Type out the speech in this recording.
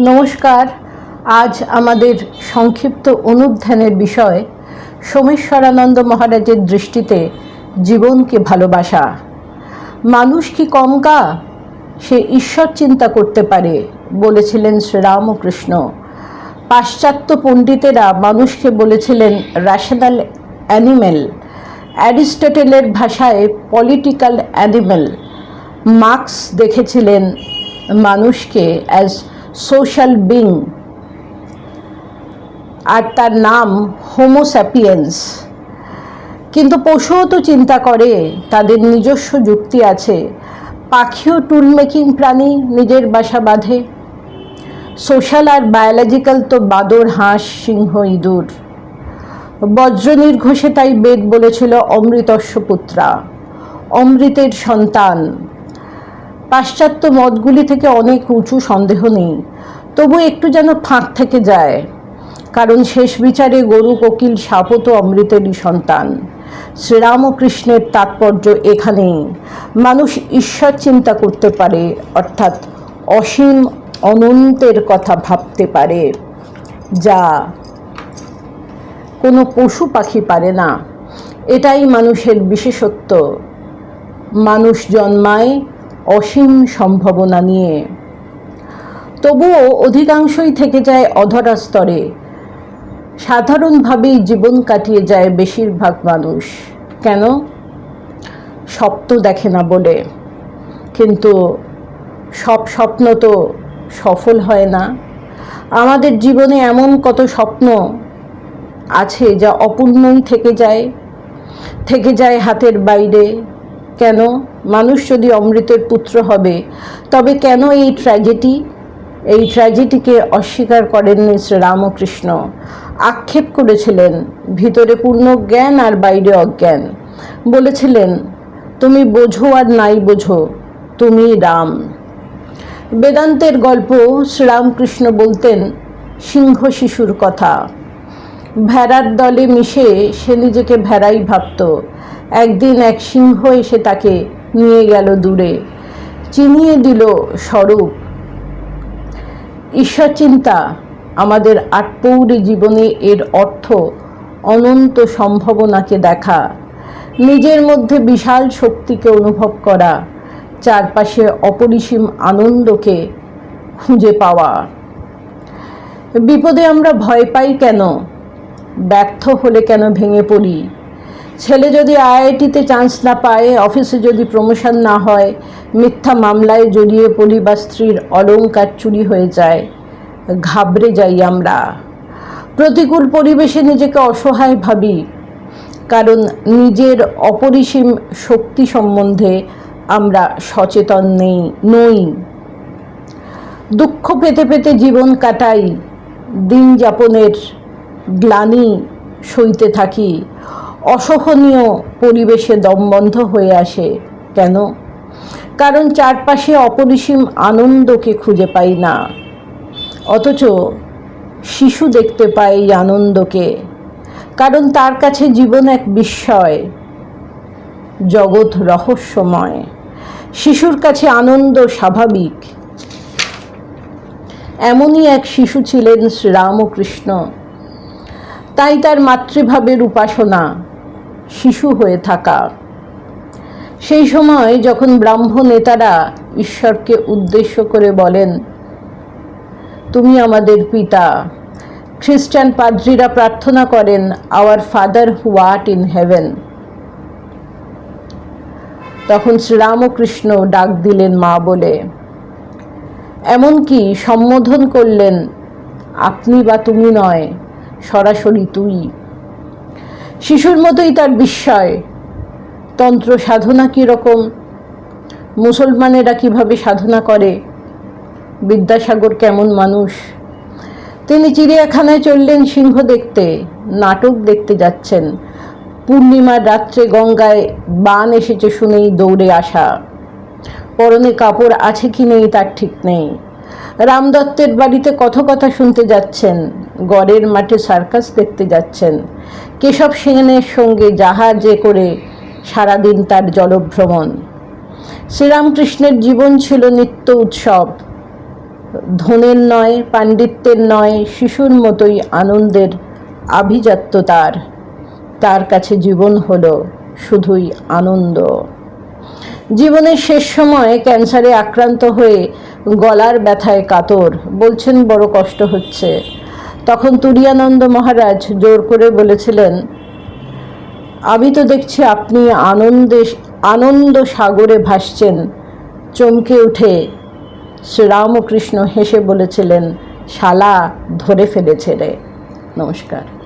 নমস্কার। আজ আমাদের সংক্ষিপ্ত অনুধ্যানের বিষয়, সোমেশ্বরানন্দ মহারাজের দৃষ্টিতে জীবনকে ভালোবাসা। মানুষ কি কম কা? সে ঈশ্বর চিন্তা করতে পারে, বলেছিলেন শ্রীরামকৃষ্ণ। পাশ্চাত্য পণ্ডিতেরা মানুষকে বলেছিলেন র্যাশনাল অ্যানিমেল অ্যারিস্টটেলের ভাষায় পলিটিক্যাল অ্যানিমেল মার্কস দেখেছিলেন মানুষকে অ্যাজ সোশ্যাল বিং আর তার নাম হোমোস্যাপিয়েন্স কিন্তু পশুও তো চিন্তা করে, তাদের নিজস্ব যুক্তি আছে। পাখিও টুল মেকিং প্রাণী নিজের বাসা বাঁধে। সোশ্যাল আর বায়োলজিক্যাল তো বাদর, হাঁস, সিংহ, ইঁদুর। বজ্র নির্ঘোষে তাই বেদ বলেছিল অমৃতস্য পুত্রা, অমৃতের সন্তান। পাশ্চাত্য মতগুলি থেকে অনেক উঁচু সন্দেহ নেই। তবু একটু যেন ফাঁক থেকে যায়, কারণ শেষ বিচারে গরু, কোকিল, সাপও তো অমৃতেরই সন্তান। শ্রীরামকৃষ্ণের তাৎপর্য এখানেই। মানুষ ঈশ্বর চিন্তা করতে পারে, অর্থাৎ অসীম অনন্তের কথা ভাবতে পারে, যা কোনো পশু পাখি পারে না। এটাই মানুষের বিশেষত্ব। মানুষ জন্মায় অসীম সম্ভাবনা নিয়ে। তবুও অধিকাংশই থেকে যায় অধরা স্তরে। সাধারণভাবেই জীবন কাটিয়ে যায় বেশিরভাগ মানুষ। কেন? স্বপ্ন দেখে না বলে। কিন্তু সব স্বপ্ন তো সফল হয় না। আমাদের জীবনে এমন কত স্বপ্ন আছে যা অপূর্ণই থেকে যায় থেকে যায় হাতের বাইরে। কেন? মানুষ যদি অমৃতের পুত্র হবে, তবে কেন এই ট্র্যাজেডি এই ট্র্যাজেডিকে অস্বীকার করেননি শ্রীরামকৃষ্ণ আক্ষেপ করেছিলেন, ভিতরে পূর্ণ জ্ঞান আর বাইরে অজ্ঞান। বলেছিলেন, তুমি বোঝো আর নাই বোঝো, তুমি রাম। বেদান্তের গল্প শ্রীরামকৃষ্ণ বলতেন, সিংহ শিশুর কথা। ভেড়ার দলে মিশে সে নিজেকে ভেড়াই ভাবত। একদিন এক সিংহ এসে তাকে নিয়ে গেল দূরে, চিনিয়ে দিল স্বরূপ। ঈশ্বর চিন্তা, আমাদের আটপৌরী জীবনে এর অর্থ অনন্ত সম্ভাবনাকে দেখা, নিজের মধ্যে বিশাল শক্তিকে অনুভব করা, চারপাশে অপরিসীম আনন্দকে খুঁজে পাওয়া। বিপদে আমরা ভয় পাই কেন? ব্যর্থ হলে কেন ভেঙে পড়ি? ছেলে যদি আইআইটিতে চান্স না পায় অফিসে যদি প্রমোশন না হয়, মিথ্যা মামলায় জড়িয়ে পড়ি বা স্ত্রীর অলঙ্কার চুরি হয়ে যায়, ঘাবড়ে যাই আমরা। প্রতিকূল পরিবেশে নিজেকে অসহায় ভাবি, কারণ নিজের অপরিসীম শক্তি সম্বন্ধে আমরা সচেতন নেই, নই। দুঃখ পেতে পেতে জীবন কাটাই, দিন যাপনের গ্লানি সইতে থাকি। অসহনীয় পরিবেশে দমবন্ধ হয়ে আসে কেন? কারণ চারপাশে অপরিসীম আনন্দকে খুঁজে পাই না। অথচ শিশু দেখতে পায় এই আনন্দকে। কারণ তার কাছে জীবন এক বিস্ময়, জগৎ রহস্যময়। শিশুর কাছে আনন্দ স্বাভাবিক। এমনই এক শিশু ছিলেন শ্রীরামকৃষ্ণ। তাই তার মাতৃভাবের উপাসনা শিশু হয়ে থাকা। সেই সময় যখন ব্রাহ্ম নেতারা ঈশ্বরকে উদ্দেশ্য করে বলেন, তুমি আমাদের পিতা। খ্রিস্টান পাদ্রীরা প্রার্থনা করেন our father what in heaven তখন শ্রীরামকৃষ্ণ ডাক দিলেন মা বলে, এমনকি সম্বোধন করলেন, আপনি বা তুমি নয়, সরাসরি তুই। শিশুর মতোই তার বিস্ময়। তন্ত্র সাধনা কীরকম মুসলমানেরা কীভাবে সাধনা করে? বিদ্যাসাগর কেমন মানুষ? তিনি চিড়িয়াখানায় চললেন সিংহ দেখতে, নাটক দেখতে যাচ্ছেন। পূর্ণিমার রাত্রে গঙ্গায় বান এসেছে শুনেই দৌড়ে আসা। পরনে কাপড় আছে কি নেই তার ঠিক নেই। রামদত্তের বাড়িতে কত কথা শুনতে যাচ্ছেন, গড়ের মাঠে সার্কাস দেখতে যাচ্ছেন। কেশব সেনের সঙ্গে জাহাজে করে সারাদিন তার জলভ্রমণ। শ্রীরামকৃষ্ণের জীবন ছিল নিত্য উৎসব। ধনের নয়, পাণ্ডিত্যের নয়, শিশুর মতোই আনন্দের আভিজাত্য তার। তার কাছে জীবন হলো শুধুই আনন্দ। জীবনের শেষ সময় ক্যান্সারে আক্রান্ত হয়ে গলার ব্যথায় কাতর, বলছেন, বড় কষ্ট হচ্ছে। তখন তুরিয়ানন্দ মহারাজ জোর করে বলেছিলেন, আমি তো দেখছি আপনি আনন্দে, আনন্দ সাগরে ভাসছেন। চমকে উঠে শ্রীরামকৃষ্ণ হেসে বলেছিলেন, শালা ধরে ফেলেছে রে। নমস্কার।